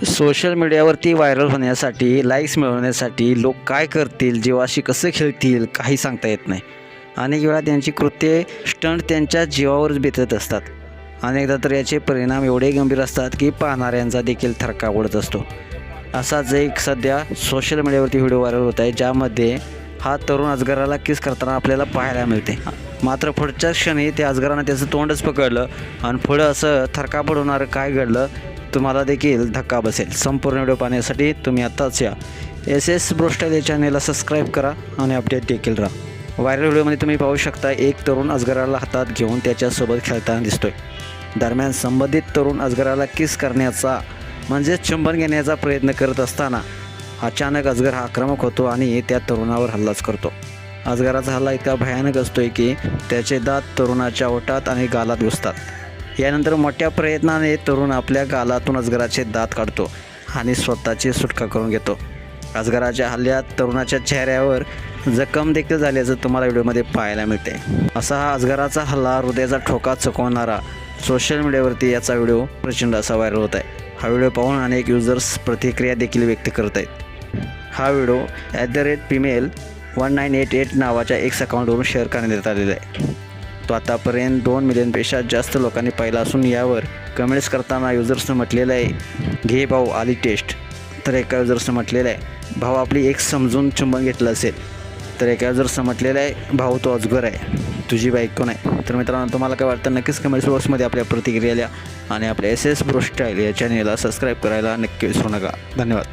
Social मीडियावरती viral होण्यासाठी likes मिळवण्यासाठी लोक काय करतील जीवाशी कसं खेळतील काही सांगता येत नाही. अनेक वेळा त्यांची कृत्ये स्टंट त्यांच्या जीवावरच बेतत असतात. अनेकदा तर याचे परिणाम एवढे गंभीर असतात की पाहणाऱ्यांचा देखील थरका उडत असतो. असाच एक सध्या सोशल मीडियावरती व्हिडिओ व्हायरल होत आहे ज्यामध्ये हा तरुण अजगराला किस करताना आपल्याला पाहायला मिळते. मात्र पुढच्या क्षणी त्या अजगरानं त्याचं तोंडच पकडलं आणि पुढं असं थरका पडवणारं काय घडलं तुम्हाला देखील धक्का बसेल. संपूर्ण व्हिडिओ पाहण्यासाठी तुम्ही आत्ताच या. एस एस ब्रोस्टाईल या चॅनेलला सबस्क्राईब करा आणि अपडेट देखील राहा. व्हायरल व्हिडिओमध्ये तुम्ही पाहू शकता एक तरुण अजगराला हातात घेऊन त्याच्यासोबत खेळताना दिसतोय. दरम्यान संबंधित तरुण अजगराला किस करण्याचा म्हणजेच चुंबन घेण्याचा प्रयत्न करत असताना अचानक अजगर हा आक्रमक होतो आणि त्या तरुणावर हल्लाच करतो. अजगराचा हल्ला इतका भयानक असतोय की त्याचे दात तरुणाच्या ओटात आणि गालात घुसतात. यानंतर मोठ्या प्रयत्नाने तरुण आपल्या गालातून अजगराचे दात काढतो आणि स्वतःची सुटका करून घेतो. अजगराच्या हल्ल्यात तरुणाच्या चेहऱ्यावर जखम देखील झाल्याचं तुम्हाला व्हिडिओमध्ये पाहायला मिळते. असा हा अजगराचा हल्ला हृदयाचा ठोका चुकवणारा सोशल मीडियावरती याचा व्हिडिओ प्रचंड असा व्हायरल होत आहे. हा व्हिडिओ पाहून अनेक युजर्स प्रतिक्रिया देखील व्यक्त करत आहेत. हा video at the rate female one nine eight eight नावाच्या एक्स अकाउंटवरून शेअर करण्यात आलेला आहे. तो आतापर्यंत दोन मिलियनपेक्षा जास्त लोकांनी पाहिला असून यावर कमेंट्स करताना युजर्सनं म्हटलेलं आहे घे भाऊ आली टेस्ट. तर एका युजर्सनं म्हटलेलं आहे भाऊ आपली एक समजून चुंबन घेतलं असेल. तर एका युजर्सनं म्हटलेलं आहे भाऊ तो अजगर आहे. तुझी बाईक कोण आहे? तर मित्रांनो तुम्हाला काय वाटतं? नक्कीच कमेंट्स बॉक्समध्ये आपल्या प्रतिक्रिया लिहा आणि आपल्या एस एस ब्रोस्टाईल या चॅनेलला सबस्क्राईब करायला नक्की विसरू नका. धन्यवाद.